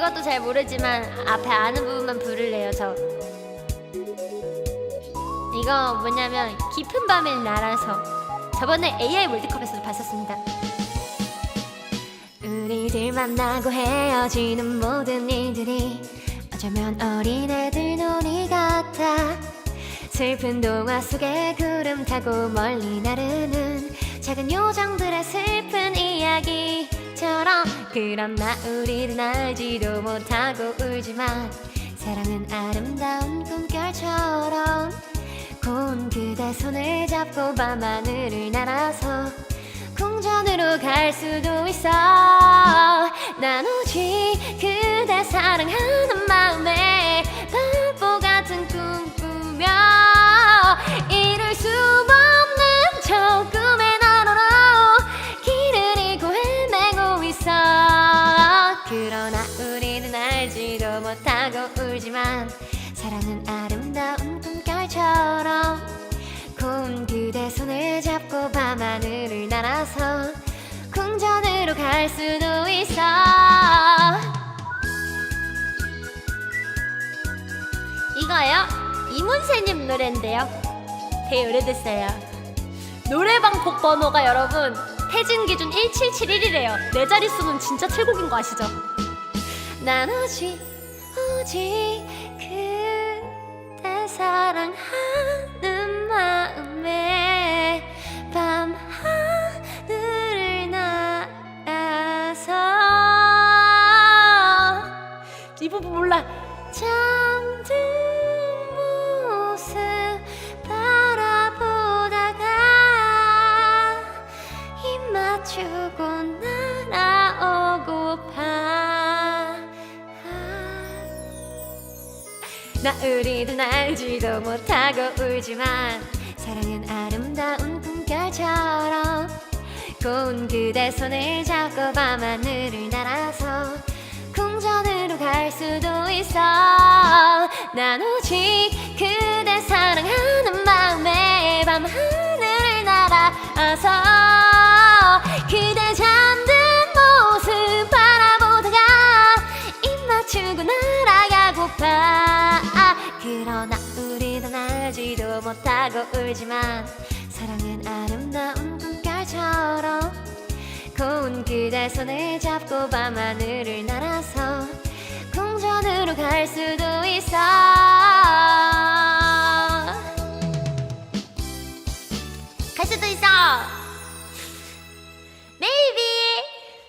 이것도 잘 모르지만 앞에 아는 부분만 부를래요 저 이거 뭐냐면 깊은 밤을 날아서 저번에 AI 월드컵에서도 봤었습니다. 우리들 만나고 헤어지는 모든 일들이 어쩌면 어린애들 놀이 같아. 슬픈 동화 속에 구름 타고 멀리 나르는 작은 요정들의 슬픈 이야기 처럼 그러나 우리는 알지도 못하고 울지만 사랑은 아름다운 꿈결처럼 고운 그대 손을 잡고 밤하늘을 날아서 궁전으로 갈 수도 있어. 난 오직 그대 사랑하는 울지만 사랑은 아름다운 꿈결처럼 고운 그대 손을 잡고 밤하늘을 날아서 궁전으로 갈 수도 있어 이거요? 이문세님 노래인데요 되게 오래됐어요 노래방 곡 번호가 여러분 태진 기준 1771이래요 네 자릿수는 진짜 최고인 거 아시죠? 난 오직 오직 그대 사랑하는 마음에 밤 하늘을 날아서. 이 부분 몰라. 잠든 모습 바라보다가 입 맞추고 날아오고파 나 우리는 알지도 못하고 울지만 사랑은 아름다운 꿈결처럼 고운 그대 손을 잡고 밤하늘을 날아서 궁전으로 갈 수도 있어. 난 오직 그대 사랑하는 마음에 밤하늘을 날아서 알지도 못하고 울지만 사랑은 아름다운 꿈결처럼 고운 그대 손을 잡고 밤하늘을 날아서 궁전으로 갈 수도 있어. 갈 수도 있어